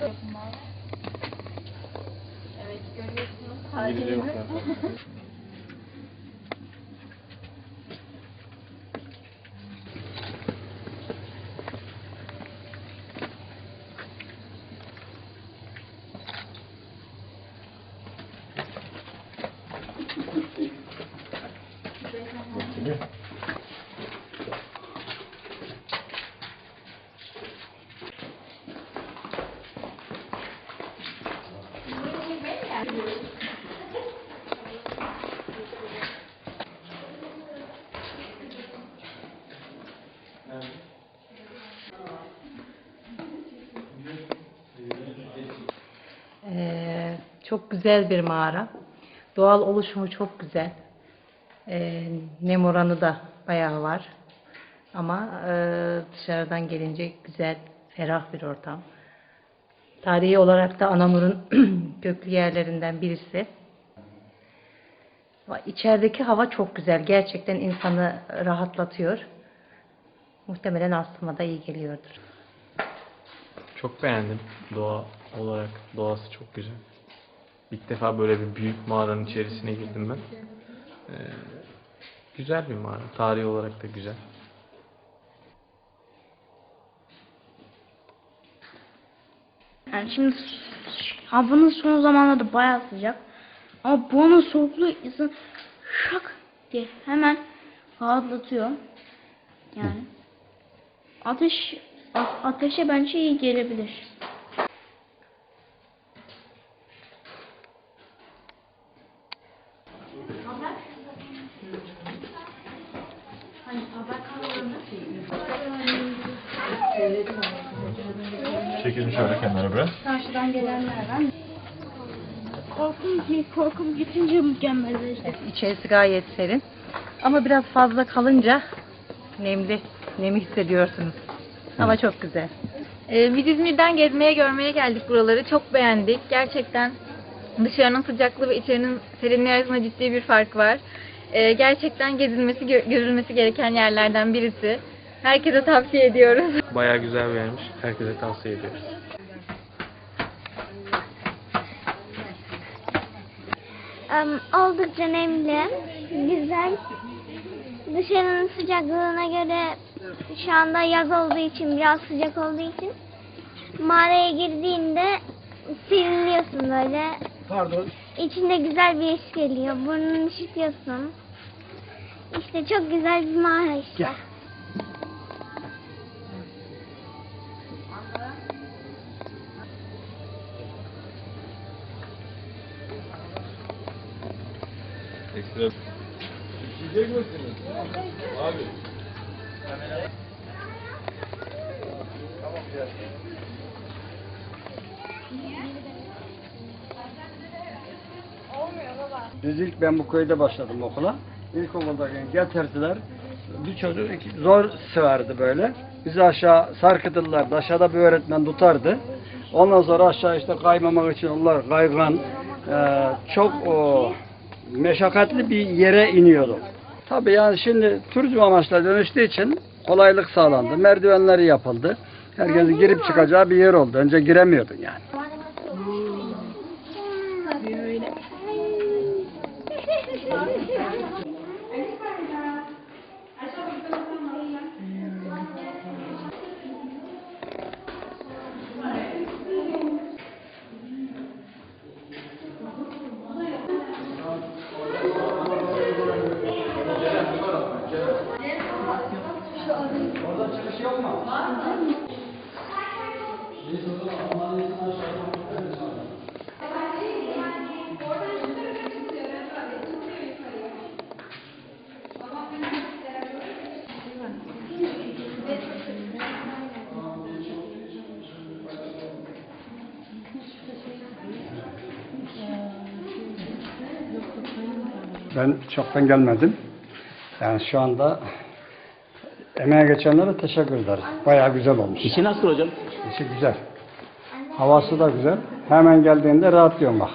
Evet görüyorsunuz halimizi. Thank you. Ee, çok güzel bir mağara. Doğal oluşumu çok güzel. Ee, nem oranı da bayağı var. Ama e, dışarıdan gelince güzel, ferah bir ortam. Tarihi olarak da Anamur'un köklü yerlerinden birisi. İçerideki hava çok güzel. Gerçekten insanı rahatlatıyor. Muhtemelen astıma da iyi geliyordur. Çok beğendim. Doğa olarak doğası çok güzel. İlk defa böyle bir büyük mağaranın içerisine girdim ben. Ee, güzel bir mağara. Tarihi olarak da güzel. Yani şimdi havanın son zamanlarda bayağı sıcak. Ama buranın soğukluğu insan şak diye hemen rahatlatıyor. Yani ateş ateşe bence iyi gelebilir. Çekilin şöyle kenara biraz. Karşıdan gelenlerden korkum korkum gitince mükemmelleşti. İçerisi gayet serin. Ama biraz fazla kalınca nemli, nemi hissediyorsunuz. Hava çok güzel. Ee, biz İzmir'den gezmeye görmeye geldik buraları. Çok beğendik. Gerçekten dışarının sıcaklığı ve içerinin serinliği arasında ciddi bir fark var. Ee, gerçekten gezilmesi, gö- görülmesi gereken yerlerden birisi. Herkese tavsiye ediyoruz. Bayağı güzel bir yermiş. Herkese tavsiye ediyoruz. Em, oldukça nemli, güzel. Dışarının sıcaklığına göre şu anda yaz olduğu için, biraz sıcak olduğu için mağaraya girdiğinde serinliyorsun böyle. Pardon. İçinde güzel bir his geliyor. Burnunu üşütüyorsun. İşte çok güzel bir mağara işte. Gel. Ekstra. Yiyecek misiniz? Abi. Biz ilk ben bu köyde başladım okula. İlkokuldayken getirdiler. Bir çocuk iki- zor sıvardı böyle. Bizi aşağı sarkıtırlardı. Aşağıda bir öğretmen tutardı. Ondan sonra aşağı işte kaymamak için onlar kaygan e, çok o, meşakkatli bir yere iniyordu. Tabii yani şimdi turizm amaçlı dönüştüğü için kolaylık sağlandı. Merdivenleri yapıldı. Herkesin girip çıkacağı bir yer oldu. Önce giremiyordun yani. Ben çoktan gelmedim. Yani şu anda emeğe geçenlere teşekkür ederiz. Bayağı güzel olmuş. İçi nasıl hocam? İçi güzel. Havası da güzel. Hemen geldiğinde rahatlıyorum bak.